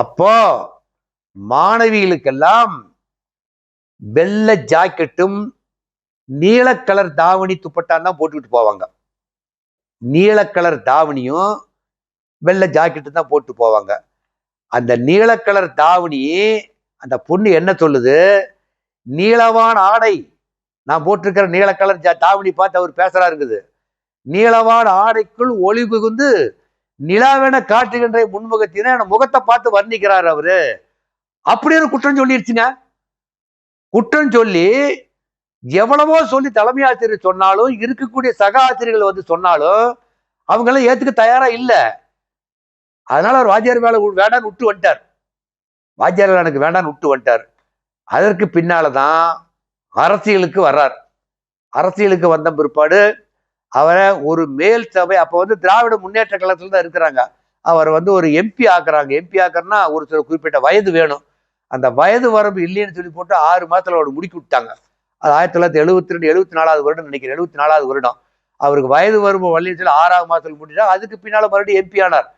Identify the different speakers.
Speaker 1: அப்போ மாணவிகளுக்கெல்லாம் வெள்ளை ஜாக்கெட்டும் நீல கலர் தாவணி துப்பட்டான் தான் போட்டுக்கிட்டு போவாங்க. நீல கலர் தாவணியும் வெள்ளை ஜாக்கெட்டு தான் போட்டு போவாங்க. அந்த நீல கலர் தாவணி அந்த பொண்ணு என்ன சொல்லுது? நீளவான ஆடை. நான் போட்டிருக்கிற நீல கலர் ஜா தாவணி பார்த்து அவர் பேசுறா இருக்குது நீளவான ஆடைக்குள் ஒளி புகுந்து நிலாவென காட்டுகின்ற முன்முகத்தின என் முகத்தை பார்த்து வர்ணிக்கிறார் அவரு. அப்படின்னு குற்றம் சொல்லிடுச்சுங்க குற்றம் சொல்லி எவ்வளவோ சொல்லி தலைமை ஆசிரியர் சொன்னாலும் இருக்கக்கூடிய சக ஆசிரியர்கள் வந்து சொன்னாலும் அவங்களாம் ஏத்துக்க தயாரா இல்லை. அதனால அவர் வாத்தியார் மேல வேண்டான்னு விட்டு வந்துட்டார். வாத்தியார் வேலை எனக்கு வேண்டான்னு விட்டு வந்துட்டார். அதற்கு பின்னாலதான் அரசியலுக்கு வர்றார். அரசியலுக்கு வந்த பிற்பாடு அவரை ஒரு மேல் சபை அப்ப வந்து திராவிட முன்னேற்ற கழகத்தில் தான் இருக்கிறாங்க. அவர் வந்து ஒரு எம்பி ஆக்குறாங்க. எம்பி ஆக்குறன்னா ஒரு சில குறிப்பிட்ட வயது வேணும். அந்த வயது வரம்பு இல்லைன்னு சொல்லி போட்டு ஆறு மாசத்துல அவர் முடிக்கி விட்டாங்க. அது ஆயிரத்தி தொள்ளாயிரத்தி எழுபத்தி ரெண்டு எழுபத்தி நாலாவது வருடம் நினைக்கிறேன். எழுபத்தி நாலாவது வருடம். அவருக்கு வயது வரம்பு வரலன்னு சொல்லி ஆறாவது மாசத்துல முடிஞ்சா அதுக்கு பின்னால மறுபடியும் எம்பி ஆனார்.